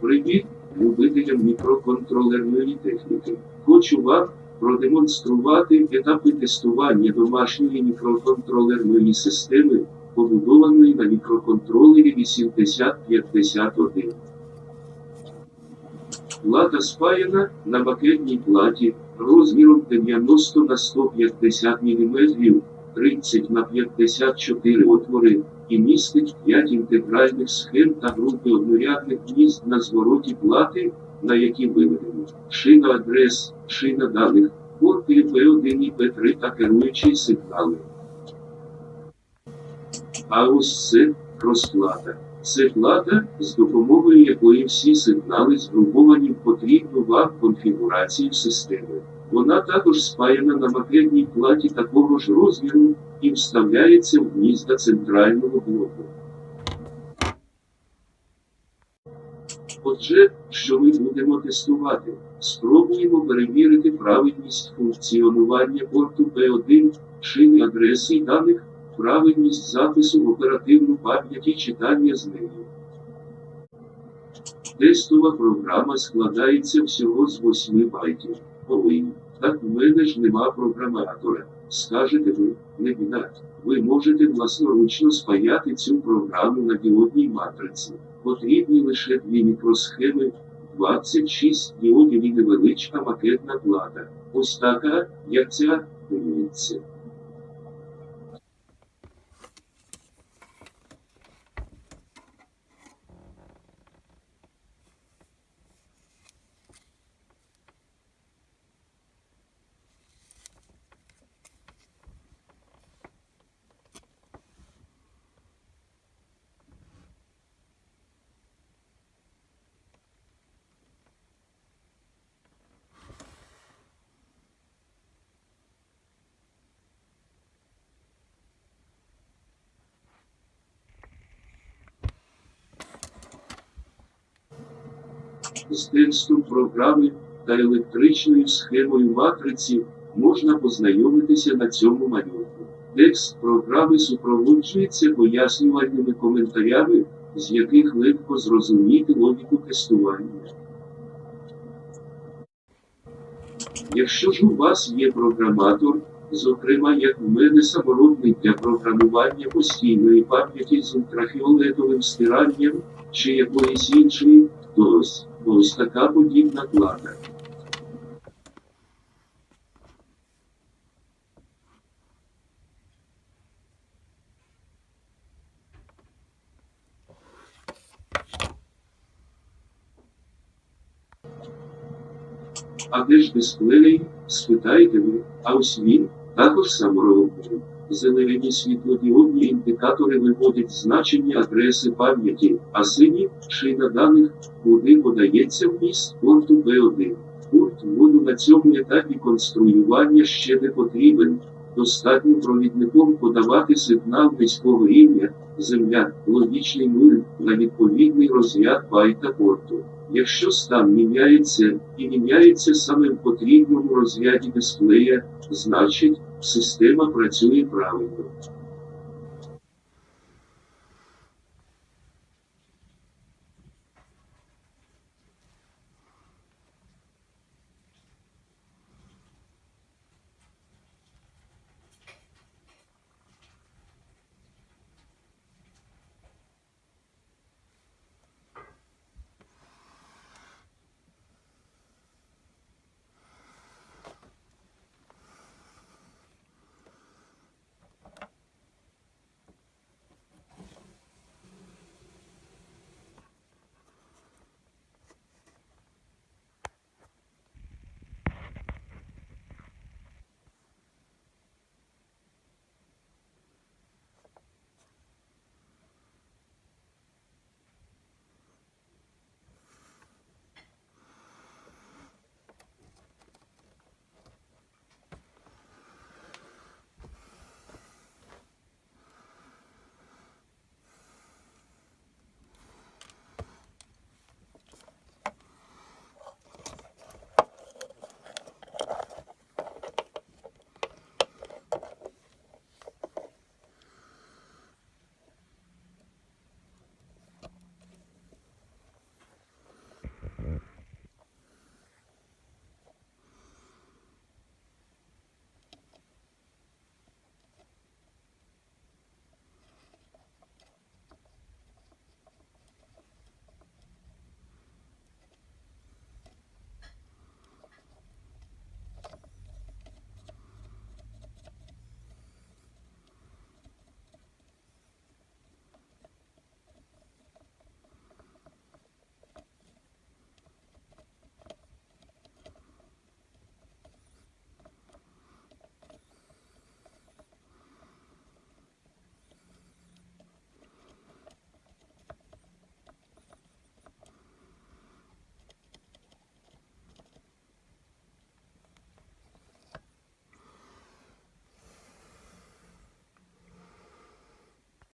Привіт, любителям мікроконтролерної техніки. Хочу вам продемонструвати етапи тестування домашньої мікроконтролерної системи, побудованої на мікроконтролері 8051. Плата спаяна на макетній платі розміром 90 на 150 мм, 30 на 54 отвори і містить 5 інтегральних схем та групи однорядних гнізд на звороті плати, на які виведено шина адрес, шина даних, порти P1 і P3 та керуючі сигнали. А ось це розплата. Це плата, з допомогою якої всі сигнали згруповані в потрібну вам конфігурацію системи. Вона також спаяна на макетній платі такого ж розміру і вставляється в гнізда центрального блоку. Отже, що ми будемо тестувати? Спробуємо перевірити правильність функціонування порту P1, шини адреси даних, правильність запису в оперативну пам'ять і читання з нею. Тестова програма складається всього з 8 байтів. Ой, так в мене ж нема програматора. Скажете ви, не біда. Ви можете власноручно спаяти цю програму на діодній матриці. Потрібні лише дві мікросхеми, 26 діодів і невеличка макетна плата. Ось така, як ця, дивіться. З текстом програми та електричною схемою матриці можна познайомитися на цьому малюнку. Текст програми супроводжується пояснювальними коментарями, з яких легко зрозуміти логіку тестування. Якщо ж у вас є програматор, зокрема як в мене саморобний для програмування постійної пам'яті з ультрафіолетовим стиранням чи якоїсь іншої, то ось, ось така подібна плата. А де ж дисплей? спитаєте ви, а ось він також саморобний. Зелені світлодіодні індикатори виводять значення адреси пам'яті, а сині шина даних, куди подається вміст порту b 1 Пульт воду на цьому етапі конструювання ще не потрібен. Достатньо провідником подавати сигнал низького рівня, земля, логічний нуль на відповідний розряд байта порту. Якщо стан міняється і міняється саме в потрібному розряді дисплея, значить система працює правильно.